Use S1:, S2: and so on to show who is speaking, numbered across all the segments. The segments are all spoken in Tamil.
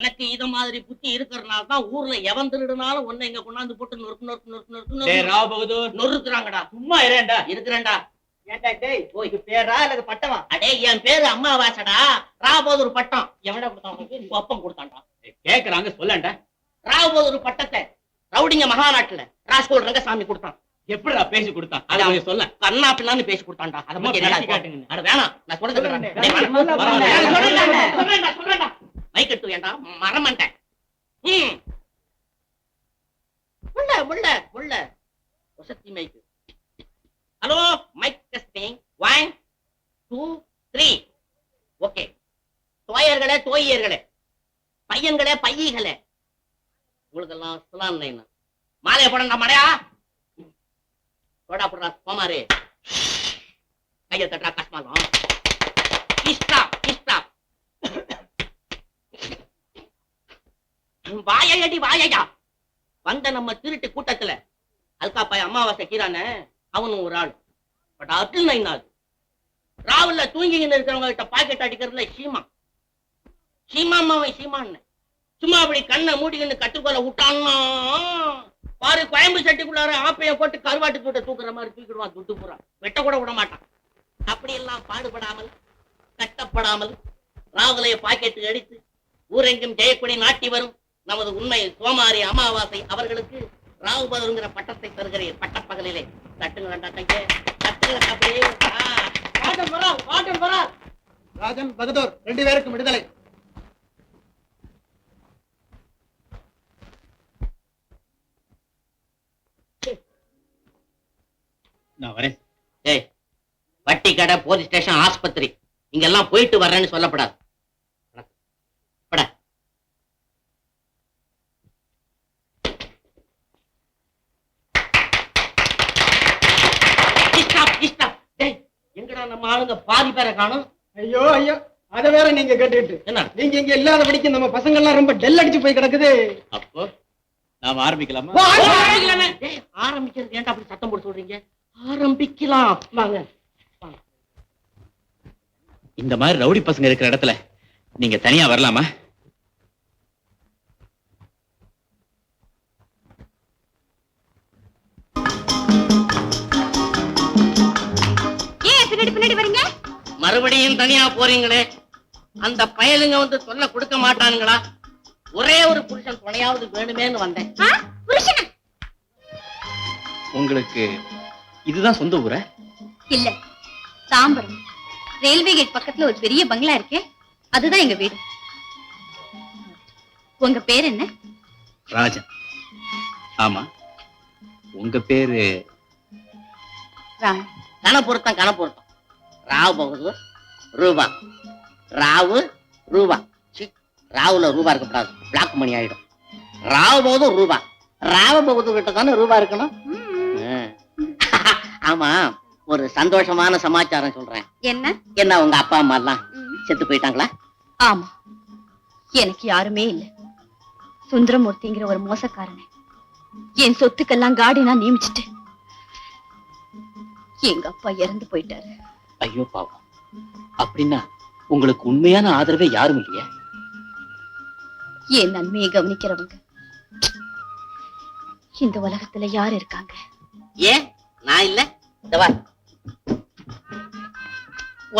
S1: எனக்கு இத மாதிரி புத்தி இருக்கிறனால தான் ஊர்ல எவன் திருடுனாலும் ஒன்ன இங்க கொண்டாந்து போட்டு நொறுக்கு நொறுக்கு நொறுக்கு நொறுக்கு
S2: ராவ் பகதூர்.
S1: நொறுக்குறாங்கடா.
S2: சும்மா இரேண்டா
S1: இருக்கிறேன்டா.
S3: ஏன்டா டேய் இது பேரா? பட்டமா?
S1: அடே என் பேரு அம்மாவாசடா. ராபோதூர் பட்டம். எவன்டா கொடுத்தான் உனக்கு? உங்க அப்பன் கொடுத்தான்டா.
S2: கேக்குறாங்க சொல்லண்டா.
S1: ராபோதூர் பட்டத்தை ரவுடிங்க மகாநாட்டுல ராஸ்கோல் ரங்கசாமி கொடுத்தான்.
S2: எப்படிடா பேசி கொடுத்தான்? அதை கொஞ்சம் சொல்ல.
S1: கண்ணா பின்னான்னு பேசி கொடுத்தான்டா. அதை
S2: காட்டுங்க.
S1: அட வேணாம். நான்.
S3: சொல்லுங்க.
S1: டேய், வேணாம்.
S3: நல்லா
S1: வராத. முள்ள முள்ள முள்ள வசத்தி mic hello mic testing one two three okay தோயர்களே தோயர்களே பையன்களே பையகளே. உங்களுக்கெல்லாம் சுலாம் நைனா மாலையை போடண்டா மடையா போடா போடுறா போமாரு கையை தட்டுறா கஷ்மாலம் இஷ்டா இஷ்டா வாயடி வாயையா? வந்த நம்ம திருட்டு கூட்டத்துல அல்காப்பாய் அமாவாசை கீரான அவனும் ஒரு ஆள். பட் அட்டில் நைனாது ராவுல தூங்கிக்கிட்டு இருக்கிறவங்க கிட்ட பாக்கெட் அடிக்கிறதுல சீமா. சீமா அம்மாவை சீமான்னு. சும்மா அப்படி கண்ணை மூடிக்கின்னு கட்டுக்கோல விட்டான்னா பாரு கோயம்பு சட்டிக்குள்ளார ஆப்பைய போட்டு கருவாட்டு கூட்ட தூக்குற மாதிரி தூக்கிடுவான் துட்டு பூரா. வெட்ட கூட விட மாட்டான். அப்படியெல்லாம் பாடுபடாமல் கட்டப்படாமல் ராவுலைய பாக்கெட்டு அடித்து ஊரெங்கும் ஜெயக்குடி நாட்டி வரும். நமது உண்மை சோமாரி அமாவாசை அவர்களுக்கு ராவுபதருங்கிற பட்டத்தை தருகிறேன். பட்டப்பகலிலே தட்டுங்க கையே.
S3: ராஜன் பகதூர் ரெண்டு பேருக்கும் விடுதலை.
S2: நான் வரேன்.
S1: ஏய் வட்டி கடை போலீஸ் ஸ்டேஷன் ஆஸ்பத்திரி. இங்கெல்லாம் போயிட்டு வர்றேன்னு சொல்லப்படாது பட Stop, stop. டேய், ஆளுங்க பாதி பேரை காணும்.
S3: ஐயோ ஐயோ அத வேற நீங்க கேட்டுக்கிட்டு.
S1: என்ன?
S3: நீங்க இங்க இல்லாதபடிக்கு நம்ம பசங்க எல்லாம் ரொம்ப டெல் அடிச்சு போய் கிடக்குது.
S2: அப்போ நாம ஆரம்பிக்கலாமா?
S1: ஆரம்பிக்கிறது ஏன்டா அப்படி சத்தம் போட்டு சொல்றீங்க? ஆரம்பிக்கலாம். வாங்க.
S2: இந்த மாதிரி ரவுடி பசங்க இருக்கிற இடத்துல நீங்க தனியா வரலாமா?
S1: மறுபடியும் தனியா போறீங்களே? அந்த பயலுங்க வந்து சொல்ல கொடுக்க மாட்டானுங்களா? ஒரே ஒரு புருஷன் துணையாவது வேணுமேன்னு வந்தேன்?
S4: புருஷனா?
S2: உங்களுக்கு இதுதான் சொந்த ஊரா?
S4: இல்ல. தாம்பரம். ரயில்வே கேட் பக்கத்துல ஒரு பெரிய பங்களா இருக்கே. அதுதான் எங்க வீடு. உங்க பேர் என்ன?
S2: ராஜன். ஆமா. உங்க பேரு?
S4: ராணி.
S1: கணப்பொருத்தம் கணப்பொருத்தம் ராவ் பகதூர். ரூபா. ராவு ரூபா. சி ராவுல ரூபா இருக்கக்கூடாது பிளாக் மணி ஆயிடும். ராவ் பகதூர் ரூபா. ராவ பகதூர் கிட்ட தானே ரூபா இருக்கணும். ஆமா ஒரு சந்தோஷமான சமாச்சாரம் சொல்றேன்.
S4: என்ன?
S1: என்ன உங்க அப்பா அம்மா எல்லாம். செத்து போயிட்டாங்களா?
S4: ஆமா. எனக்கு யாருமே இல்ல. சுந்தரமூர்த்திங்கிற ஒரு மோசக்காரனை. என் சொத்துக்கெல்லாம் காடினா நியமிச்சிட்டு எங்க அப்பா இறந்து போயிட்டாரு.
S2: ஐயோ பாவம். அப்படின்னா உங்களுக்கு உண்மையான ஆதரவே யாரும் இல்லையா?
S4: என் நன்மையை கவனிக்கிறவங்க? இந்த உலகத்துல யார் இருக்காங்க?
S1: ஏன்? நான் இல்ல.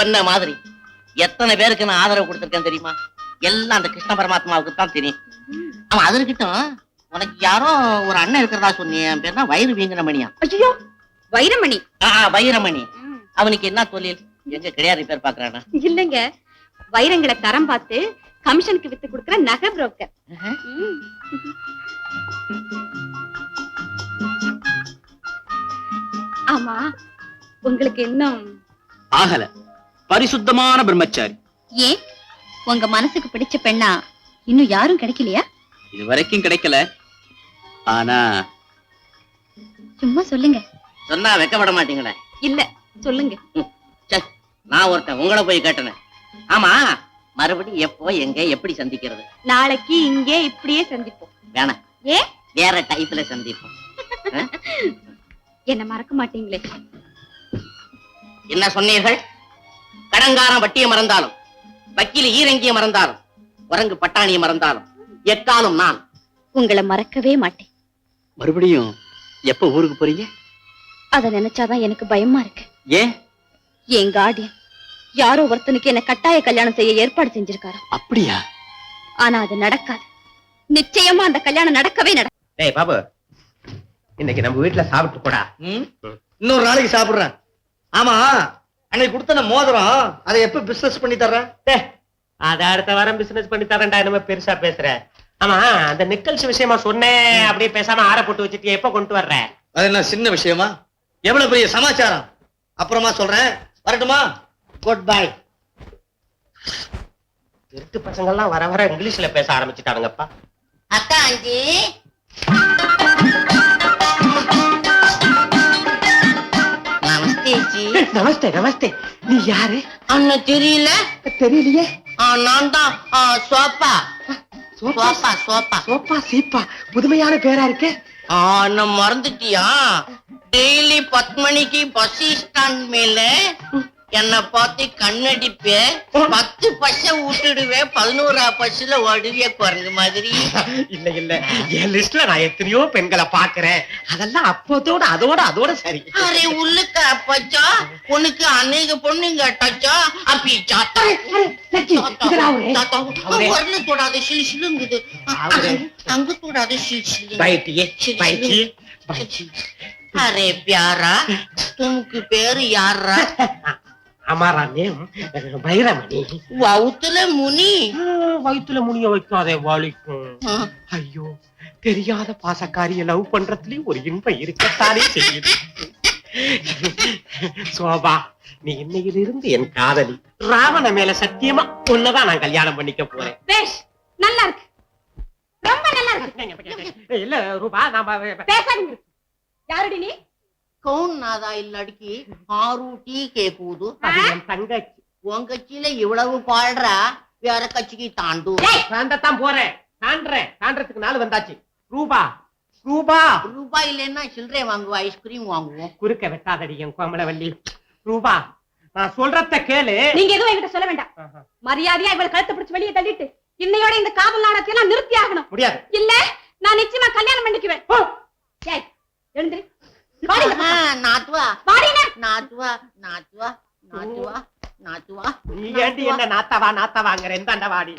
S1: ஒன்ன மாதிரி எத்தனை பேருக்கு நான் ஆதரவு கொடுத்திருக்கேன் தெரியுமா? எல்லாம் அந்த கிருஷ்ண பரமாத்மாவுக்கு தான் தெரியும். அவன் அது இருக்கட்டும் உனக்கு யாரோ ஒரு அண்ணன் இருக்கிறதா சொன்னியே என் பேர் தான் வயிறு வீங்கின மணியா
S4: ஐயோ வைரமணி.
S1: ஆ வைரமணி. அவனுக்கு என்ன தொழில்? எங்க கிடையாது பேர் பாக்குறானா
S4: இல்லைங்க. வைரங்களை தரம் பார்த்து கமிஷனுக்கு வித்து கொடுக்கிற நகை புரோக்கர் ஆமா உங்களுக்கு இன்னும்
S2: ஆகல. பரிசுத்தமான பிரம்மச்சாரி.
S4: ஏன்? உங்க மனசுக்கு பிடிச்ச பெண்ணா இன்னும் யாரும் கிடைக்கலையா?
S2: இது வரைக்கும் கிடைக்கல. ஆனா
S4: சும்மா சொல்லுங்க.
S1: சொன்னா வெக்கப்பட மாட்டீங்களே.
S4: இல்ல சொல்லுங்க.
S1: நான் ஒருத்தன் உங்களை போய் கேட்டனே. ஆமா மறுபடியும் எப்போ எங்க எப்படி சந்திக்கிறது?
S4: நாளைக்கு இங்கே இப்படியே சந்திப்போம்.
S1: வேணாம்
S4: ஏன்?
S1: வேற டைப்ல சந்திப்போம்.
S4: என்ன மறக்க மாட்டீங்களே.
S1: என்ன சொன்னீர்கள்? கடங்காரன் வட்டியை மறந்தாலும் வக்கீல் ஈரங்கிய மறந்தாலும் குரங்கு பட்டாணியை மறந்தாலும் எக்காலும் நான்
S4: உங்களை மறக்கவே மாட்டேன்.
S2: மறுபடியும் எப்ப ஊருக்கு போறீங்க?
S4: அத நினைச்சாதான் எனக்கு பயமா இருக்கு.
S2: ஏன்?
S4: என் கார்டியன் யாரோ ஒருத்தனுக்கு என்ன கட்டாய கல்யாணம் செய்ய ஏற்பாடு செஞ்சிருக்காரு?
S2: அப்படியா?
S4: ஆனா அது நடக்காது. நிச்சயமா அந்த கல்யாணம் நடக்கவே நட
S3: டேய் பாபு. இன்னைக்கு நம்ம வீட்டுல சாப்பிட்டு போடா.
S5: ம்? இன்னொரு நாளைக்கு சாப்பிடுறேன். ஆமா அன்னைக்கு கொடுத்த மோதிரம் அதை எப்ப பிசினஸ் பண்ணி தர்றேன்?
S3: அத அடுத்த வாரம் பிசினஸ் பண்ணி தரேன்டா என்னமோ பெருசா பேசுற. ஆமா அந்த நிக்கல்ஸ் விஷயமா சொன்னேன் அப்படியே பேசாம ஆற போட்டு வச்சுட்டு எப்ப கொண்டு வர்ற?
S5: அது என்ன சின்ன விஷயமா? எவ்வளவு பெரிய சமாச்சாரம்? அப்புறமா சொல்றேன். வரட்டுமா? குட் பை
S3: திருட்டு பசங்க எல்லாம் வர வர இங்கிலீஷ்ல பேச ஆரம்பிச்சுட்டானுங்கப்பா.
S1: அக்கா ஆண்டி நமஸ்தே ஜி
S3: நமஸ்தே நமஸ்தே. நீ யாரு?
S1: அண்ணன் தெரியல.
S3: தெரியலையே.
S1: நான் தான். ஆ, சோப்பா சோப்பா சோப்பா.
S3: சோப்பா சீப்பா. புதுமையான பேரா இருக்கே.
S1: ஆ, மறந்துட்டியா? டெய்லி பத்து மணிக்கு பஸ் ஸ்டாண்ட் மேல என்ன பார்த்து கண்ணடிப்பே பத்து பஸ்ஸ விட்டுடுவேன் பதினோரா பஸ்ல ஓடுவிய குரங்கு மாதிரி.
S3: இல்ல இல்ல. என் லிஸ்ட்ல நான் எத்தனையோ பெண்களை பாக்குறேன் அதெல்லாம் அப்போதோட அதோட அதோட சரி.
S1: அரே உள்ளுக்க பச்சா? உனக்கு அநேக பொண்ணுங்க டச்சா அப்பி. வரல தொடாத சிலு சிலுங்குது. அங்க தொடாத சிலு சிலு
S3: பைட்டியே பைட்டி
S1: அரே பியாரா. துமுக்கு பேரு யாரா
S3: அமாரா நேம் வைரமணி
S1: வவுத்துல முனி.
S3: வயித்துல முனிய வைக்காதே வலிக்கும் ஐயோ தெரியாத பாசக்காரிய லவ் பண்றதுலயும் ஒரு இன்பம் இருக்கத்தானே செய்யுது. சோபா நீ இன்னையிலிருந்து என் காதலி. ராவண மேல சத்தியமா உன்னதான் நான் கல்யாணம் பண்ணிக்க போறேன்.
S4: பேஷ் நல்லா இருக்கு. ரொம்ப நல்லா இருக்கு.
S3: இல்ல ரூபா நாம
S4: பேசாதீங்க. யாருடி நீ?
S1: கவுன் நாதா இல்லடிக்கு ஆறு டீ கேக்குது
S3: என் தங்கச்சி.
S1: உன் கட்சியில இவ்வளவு பாடுறா வேற கட்சிக்கு தாண்டு.
S3: தாண்டத்தான் போறேன். தாண்டறேன். தாண்டறதுக்கு நாள் வந்தாச்சு. ரூபா. ரூபா.
S1: ரூபாய் இல்லைன்னா சில்லறை வாங்குவோம் ஐஸ்கிரீம் வாங்குவோம்.
S3: குறுக்க வெட்டாதடி என் கோமலவல்லி. ரூபா நான் சொல்றத கேளு.
S4: நீங்க எதுவும் என்கிட்ட சொல்ல வேண்டாம். மரியாதையா இவளை கழுத்தை பிடிச்சு வெளியே தள்ளிட்டு இன்னையோட இந்த காதல் நாடகத்தை எல்லாம் நிறுத்தி ஆகணும்.
S3: முடியாது.
S4: இல்ல நான் நிச்சயமா கல்யாணம் பண்ணிக்குவேன்.
S3: ஓ,
S4: எழுந்திரு.
S1: நாத்துவா.
S4: வாடினா.
S1: நாத்துவா நாத்துவா நாத்துவா நாத்துவா.
S3: நீ ஏண்டி என்ன நாத்தவா நாத்தவாங்கிற எந்தாண்ட வாடி?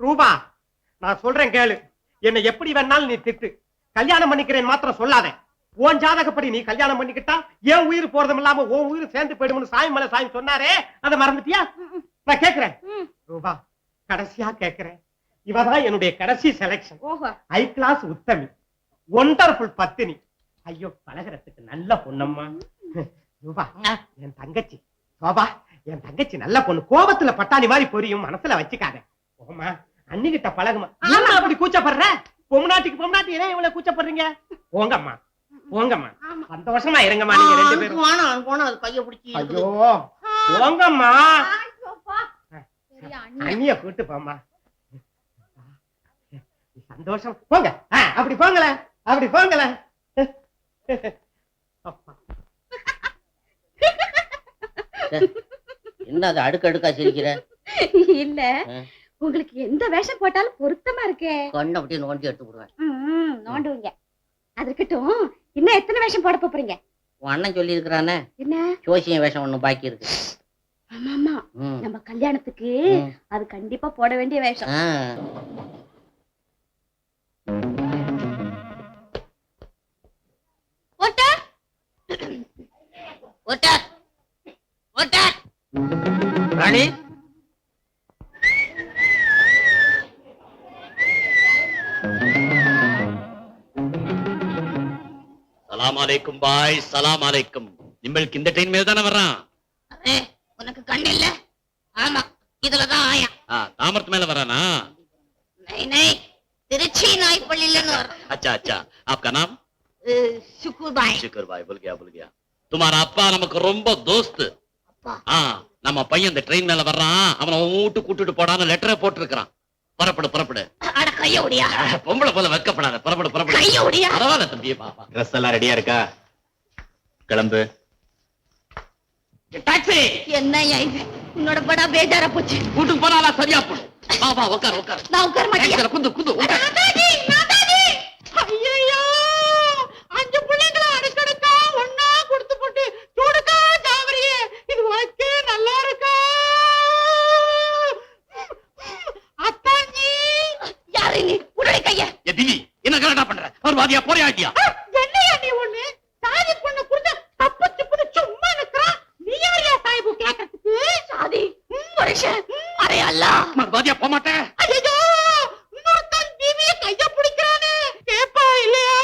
S3: ரூபா நான் சொல்றேன் கேளு. என்ன எப்படி வேணாலும் நீ திட்டு. கல்யாணம் பண்ணிக்கிறேன் மாத்திரம் சொல்லாத. உன் ஜாதகப்படி நீ கல்யாணம் பண்ணிக்கிட்டா என் உயிர் போறதும் இல்லாம உன் உயிர் சேர்ந்து போயிடும்னு சாய் மலை சாமி சொன்னாரே அதை மறந்துட்டியா? நான் கேக்குறேன். ரூபா கடைசியா கேக்குறேன். இவதான் என்னுடைய கடைசி செலக்ஷன்
S4: ஓஹோ.
S3: ஹை கிளாஸ் உத்தமி. ஒண்டர்ஃபுல் பத்தினி. ஐயோ பழகுறதுக்கு நல்ல பொண்ணம்மா. ரூபா என் தங்கச்சி சோபா என் தங்கச்சி நல்ல பொண்ணு. கோபத்துல பட்டாணி மாதிரி பொரியும் மனசுல வச்சுக்காத. போமா அண்ணிகிட்ட பழகுமா? என்ன அப்படி கூச்சப்படுற? பொம்நாட்டிக்கு பொம்நாட்டி ஏன் இவ்வளவு கூச்சப்படுறீங்க? போங்கம்மா போங்கம்மா.
S4: ஆமா.
S3: சந்தோஷமா இருங்கம்மா நீங்க ரெண்டு பேரும்.
S1: போனா போனா அது கைய பிடிச்சி
S3: ஐயோ போங்கம்மா.
S4: ஐயோப்பா. பெரிய அண்ணி.
S3: அண்ணிய. கூட்டு போம்மா. சந்தோஷம். போங்க. அப்படி போங்களே அப்படி போங்களே அப்பா.
S1: என்ன அது அடுக்கு அடுக்கா சிரிக்கிற?
S4: இல்ல. உங்களுக்கு எந்த வேஷம் போட்டாலும் பொருத்தமா இருக்கே.
S1: கண்ணை அப்படியே நோண்டி எடுத்து விடுவேன்.
S4: ம், நோண்டுவீங்க. அது இருக்கட்டும் இன்னும் எத்தனை வேஷம் போட போறீங்க?
S1: உன் அண்ணன் சொல்லி இருக்கிறானே
S4: என்ன?
S1: ஜோசியம் வேஷம் ஒண்ணு பாக்கி இருக்கு.
S4: ஆமா. நம்ம கல்யாணத்துக்கு. அது கண்டிப்பா போட வேண்டிய வேஷம். ஓட்டார்
S1: ஓட்டார் ராணி
S2: சலாம் அலைக்கும் பாய் சலாம் அலைக்கும் நிம்மளுக்கு இந்த ட்ரெயின் மேல தானே வர்றான்
S1: அரே, உனக்கு கண்ணு இல்ல ஆமா இதுலதான் ஆயா
S2: ஆ, தாமரத்து மேல வரானா
S1: நை நை திருச்சி நாய்ப்பள்ளியிலன்னு வர
S2: अच्छा अच्छा आपका नाम
S1: சுக்குபாய்
S2: शुक्र भाई बोल गया बोल गया துமார் அப்பா நமக்கு ரொம்ப தோஸ்து. நம்ம பையன் இந்த ட்ரெயின் மேல வர்றான். அவனை வீட்டு கூட்டிட்டு போடான்னு லெட்டரை போட்டிருக்கிறான். புறப்படு புறப்படு. பொம்பளை போல வெக்கப்படாத. புறப்படு புறப்படு. பரவாயில்ல தம்பி ட்ரெஸ் எல்லாம் ரெடியா இருக்கா? கிளம்பு.
S1: டாக்ஸி
S4: என்ன உன்னோட படா பேஜாரா போச்சு.
S2: வீட்டுக்கு போனாலா சரியா போடும் உட்கார் உட்கார்
S4: நான் உட்கார மாட்டேன்.
S2: குந்து குந்து
S4: உடனே கைய
S2: ஏ திவி என்ன கரெக்டா பண்ற ஒரு வாதியா போறியா இல்லையா
S3: என்னையா நீ ஒண்ணு சாதி பொண்ணு புரிஞ்ச தப்பு திப்புன்னு சும்மா நிக்கிறான் நீ யாரையா சாய்பு கேட்கறதுக்கு
S4: சாதி மனுஷன் அரே அல்லா
S2: நான் வாதியா போக மாட்டேன்
S3: ஐயோ இன்னொருத்தன் டிவிய கைய பிடிக்கிறானே கேப்பா இல்லையா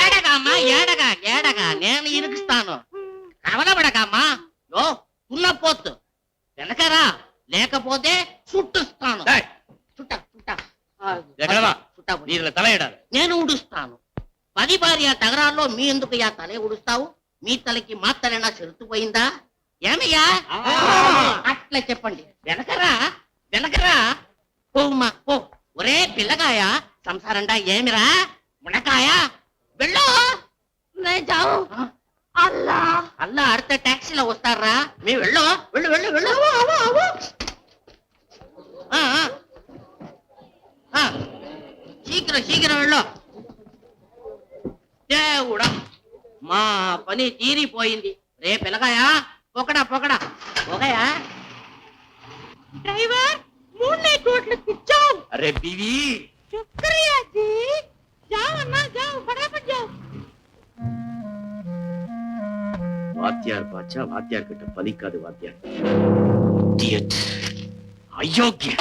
S1: ఏడగామ్మా ఏడగా ఏడగా నేను ఇరుకుస్తాను కవలబడకమ్మా యో తున్నపోతు వెనకరా లేకపోతే చుట్టుస్తాను
S2: டேய்,
S1: చుట్ట చుట్ట నేను ఉడుస్తాను పది భార్య తగరాల్లో మీ ఎందుకు యా తలే ఉడుస్తావు మీ తలకి మా తలైనా చెరుతుపోయిందా ఏమయ్యా? అట్లా చెప్పండి. వెనకరా? వెనకరా? పోమ్మా పో. ఒరే పిల్లకాయ సంసారండా ఏమిరా? మునకాయ వెళ్ళు.
S4: అల్లా.
S1: అల్లా అడితే ట్యాక్సీలో వస్తారా మీ వెళ్ళు వెళ్ళు వెళ్ళు వెళ్ళు. శీఘ్ర శీఘ్రం వెళ్ళు. దేవుడా మా పని తీరిపోయింది. రే పిలగాయా పొకడా పొకడా పొగయా?
S3: డ్రైవర్ మూడు
S2: నైట్
S3: రోడ్లు అరే బివి. శుక్రియా జీ. జావ్ అన్నా
S2: జావ్ ఫటాఫట్ జావ్ వాత్యార్ బాచా వాద్యార్ కంటే అయోగ్య.